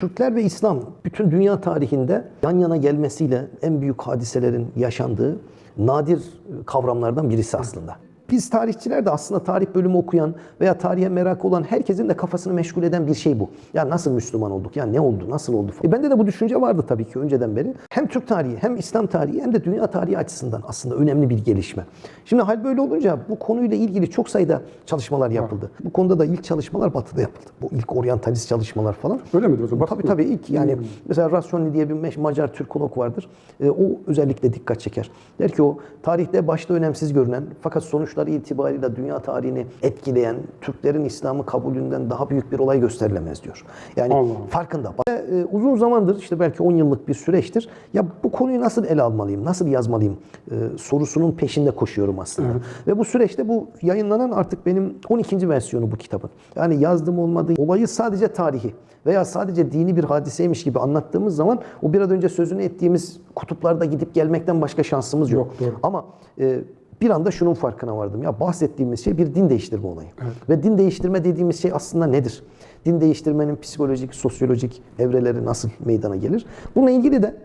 Türkler ve İslam bütün dünya tarihinde yan yana gelmesiyle en büyük hadiselerin yaşandığı nadir kavramlardan birisi aslında. Biz tarihçiler de aslında tarih bölümü okuyan veya tarihe merak olan herkesin de kafasını meşgul eden bir şey bu. Ya nasıl Müslüman olduk? Ya ne oldu? Nasıl oldu? E bende de bu düşünce vardı tabii ki önceden beri. Hem Türk tarihi hem İslam tarihi hem de dünya tarihi açısından aslında önemli bir gelişme. Şimdi hal böyle olunca bu konuyla ilgili çok sayıda çalışmalar yapıldı. Bu konuda da ilk çalışmalar Batı'da yapıldı. Bu ilk oryantalist çalışmalar falan. Öyle midir o zaman? Tabii tabii ilk yani mesela Rasyonli diye bir Macar Türkolog vardır. E, o özellikle dikkat çeker. Der ki o tarihte başta önemsiz görünen fakat sonuçları itibariyle dünya tarihini etkileyen Türklerin İslam'ı kabulünden daha büyük bir olay gösterilemez diyor. Yani Allah farkında. E, e, uzun zamandır işte belki 10 yıllık bir süreçtir. Ya bu konuyu nasıl ele almalıyım, nasıl yazmalıyım e, sorusunun peşinde koşuyorum aslında. Ve bu süreçte bu yayınlanan artık benim 12. versiyonu bu kitabın. Yani yazdım olmadığı olayı sadece tarihi veya sadece dini bir hadiseymiş gibi anlattığımız zaman o biraz önce sözünü ettiğimiz kutuplarda gidip gelmekten başka şansımız yok. Yok, doğru. Ama e, bir anda şunun farkına vardım. Ya bahsettiğimiz şey bir din değiştirme olayı. Ve din değiştirme dediğimiz şey aslında nedir? Din değiştirmenin psikolojik, sosyolojik evreleri nasıl meydana gelir? Bununla ilgili de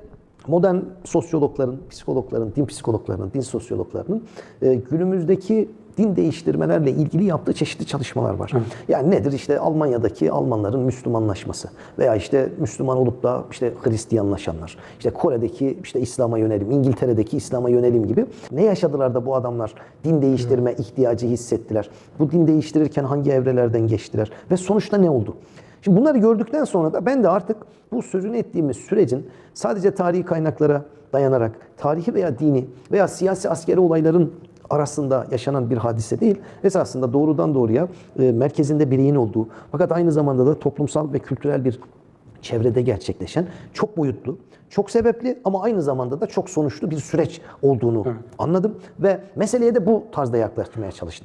modern sosyologların, psikologların, din psikologlarının, din sosyologlarının e, günümüzdeki din değiştirmelerle ilgili yaptığı çeşitli çalışmalar var. Yani nedir? İşte Almanya'daki Almanların Müslümanlaşması veya işte Müslüman olup da işte Hristiyanlaşanlar, işte Kore'deki işte İslam'a yönelim, İngiltere'deki İslam'a yönelim gibi ne yaşadılar da bu adamlar din değiştirme ihtiyacı hissettiler? Bu din değiştirirken hangi evrelerden geçtiler ve sonuçta ne oldu? Şimdi bunları gördükten sonra da ben de artık bu sözünü ettiğimiz sürecin sadece tarihi kaynaklara dayanarak tarihi veya dini veya siyasi askeri olayların arasında yaşanan bir hadise değil. Esasında doğrudan doğruya e, merkezinde bireyin olduğu fakat aynı zamanda da toplumsal ve kültürel bir çevrede gerçekleşen çok boyutlu, çok sebepli ama aynı zamanda da çok sonuçlu bir süreç olduğunu anladım ve meseleye de bu tarzda yaklaştırmaya çalıştım.